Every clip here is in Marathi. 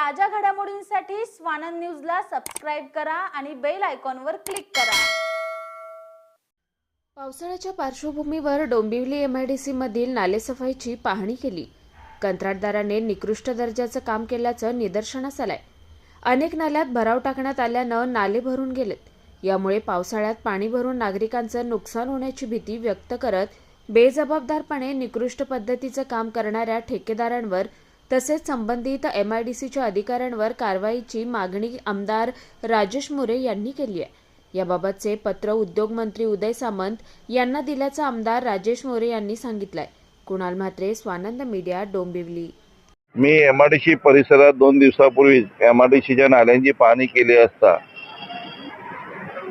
ताज्या घडामोडींसाठी स्वानंद न्यूजला सबस्क्राईब करा आणि बेल आयकॉनवर क्लिक करा. पावसाळ्याच्या पार्श्वभूमीवर डोंबिवली एमआयडीसीमधील नालेसफाईची पाहणी केली. कंत्राटदाराने निकृष्ट दर्जाचं काम केल्याचं निदर्शनास आलंय. अनेक नाल्यात भराव टाकण्यात आल्यानं नाले भरून गेलेत. यामुळे पावसाळ्यात पाणी भरून नागरिकांचं नुकसान होण्याची भीती व्यक्त करत बेजबाबदारपणे निकृष्ट पद्धतीचं काम करणाऱ्या ठेकेदारांवर तसेच संबंधित एमआयडीसीच्या अधिकाऱ्यांवर कारवाईची मागणी आमदार राजेश मोरे यांनी केली आहे. याबाबतचे पत्र उद्योगमंत्री उदय सामंत यांना दिल्याचं आमदार राजेश मोरे यांनी सांगितलंय. कुणाल म्हात्रे स्वानंद मीडिया डोंबिवली. मी एमआयडीसी परिसरात दोन दिवसापूर्वी एमआयडीसीच्या नाल्यांची पाहणी केली असता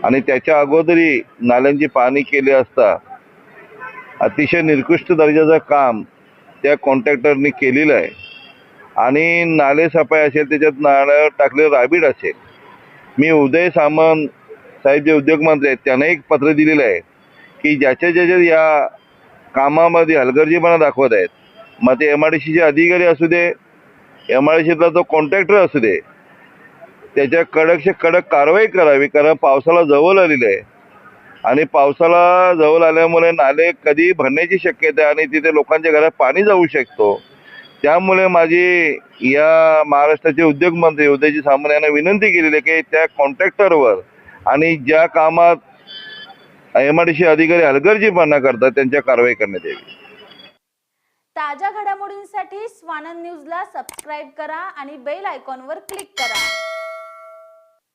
आणि त्याच्या अगोदरही नाल्यांची पाहणी केली असता अतिशय निकृष्ट दर्जाचं काम त्या कॉन्ट्रॅक्टरनी केलेलं आहे. आणि नाले सफाई असेल त्याच्यात नाळं टाकलेलं राबीड असेल. मी उदय सामंत साहेब जे उद्योगमंत्री आहेत त्यांना एक पत्र दिलेलं आहे की ज्याच्या ज्याच्या या कामामध्ये हलगर्जीपणा दाखवत आहेत मग ते एम आय डी सीचे अधिकारी असू दे एम आय डी सीतला जो कॉन्ट्रॅक्टर असू दे त्याच्या कडकशे कडक कारवाई करावी कारण पावसाला जवळ आलेलं आहे. आणि पावसाला जवळ आल्यामुळे नाले कधी भरण्याची शक्यता आहे आणि तिथे लोकांच्या घरात पाणी जाऊ शकतो. त्यामुळे माझी या महाराष्ट्राचे उद्योगमंत्री उदयजी सामंत यांना विनंती केलेली आहे की त्या कॉन्ट्रॅक्टरवर आणि ज्या कामात एम आर डी सी अधिकारी हलगर्जीपणा करतात त्यांच्या कारवाई करण्यात यावी. ताज्या घडामोडींसाठी स्वानंद न्यूजला सबस्क्राईब करा आणि बेल आयकॉनवर क्लिक करा.